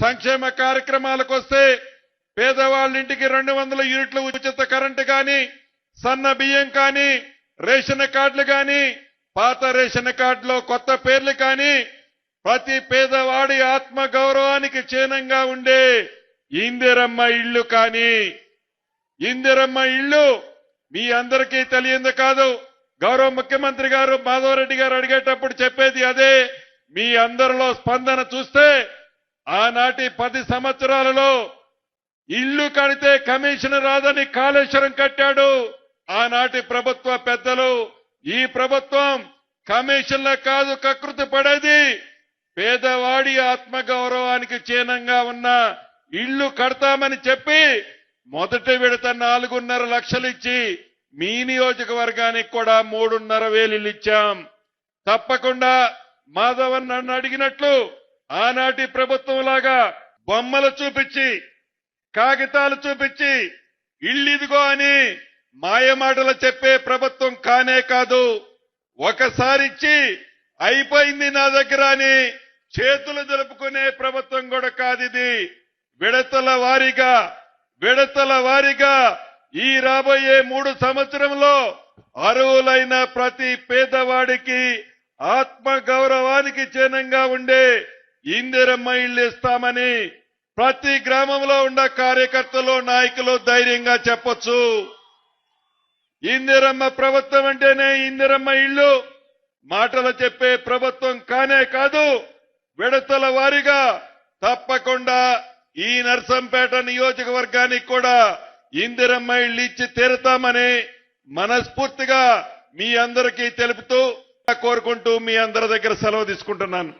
సంక్షేమ కార్యక్రమాలకు వస్తే పేదవాళ్ళ ఇంటికి రెండు వందల యూనిట్ల ఉచిత కరెంటు కానీ సన్న బియ్యం కానీ రేషన్ కార్డులు కానీ పాత రేషన్ కార్డులో కొత్త పేర్లు కానీ ప్రతి పేదవాడి ఆత్మ గౌరవానికి చిహ్నంగా ఉండే ఇందిరమ్మ ఇల్లు కానీ. ఇందిరమ్మ ఇల్లు మీ అందరికీ తెలియంది కాదు. గౌరవ ముఖ్యమంత్రి గారు మాధవరెడ్డి గారు అడిగేటప్పుడు చెప్పేది అదే. మీ అందరిలో స్పందన చూస్తే ఆనాటి పది సంవత్సరాలలో ఇల్లు కడితే కమిషన్ రాదని కాళేశ్వరం కట్టాడు. ఆనాటి ప్రభుత్వ పెద్దలు ఈ ప్రభుత్వం కమిషన్ల కాదు కకృతి పడేది. పేదవాడి ఆత్మగౌరవానికి చిహ్నంగా ఉన్న ఇల్లు కడతామని చెప్పి మొదటి విడత నాలుగున్నర లక్షలు ఇచ్చి మీ నియోజకవర్గానికి కూడా మూడున్నర వేలు ఇచ్చాం. తప్పకుండా మాధవన్ నన్ను అడిగినట్లు ఆనాటి ప్రభుత్వం లాగా బొమ్మలు చూపించి కాగితాలు చూపించి ఇల్లిదిగో అని మాయమాటలు చెప్పే ప్రభుత్వం కానే కాదు. ఒకసారి ఇచ్చి అయిపోయింది నా దగ్గర అని చేతులు జరుపుకునే ప్రభుత్వం కూడా కాదు ఇది. విడతల వారీగా విడతల వారీగా ఈ రాబోయే మూడు సంవత్సరంలో అరువులైన ప్రతి పేదవాడికి ఆత్మ గౌరవానికి చిహ్నంగా ఉండే ఇందిరమ్మ ఇళ్ళు ఇస్తామని ప్రతి గ్రామంలో ఉన్న కార్యకర్తలు నాయకులు ధైర్యంగా చెప్పొచ్చు. ఇందిరమ్మ ప్రభుత్వం అంటేనే ఇందిరమ్మ ఇల్లు. మాటలు చెప్పే ప్రభుత్వం కానే కాదు విడతల వారీగా తప్పకుండా ఈ నర్సంపేట నియోజకవర్గానికి కూడా ఇందిరమ్మ ఇళ్ళు ఇచ్చి తీరుతామని మనస్ఫూర్తిగా మీ అందరికీ తెలుపుతూ కోరుకుంటూ మీ అందరి దగ్గర సెలవు తీసుకుంటున్నాను.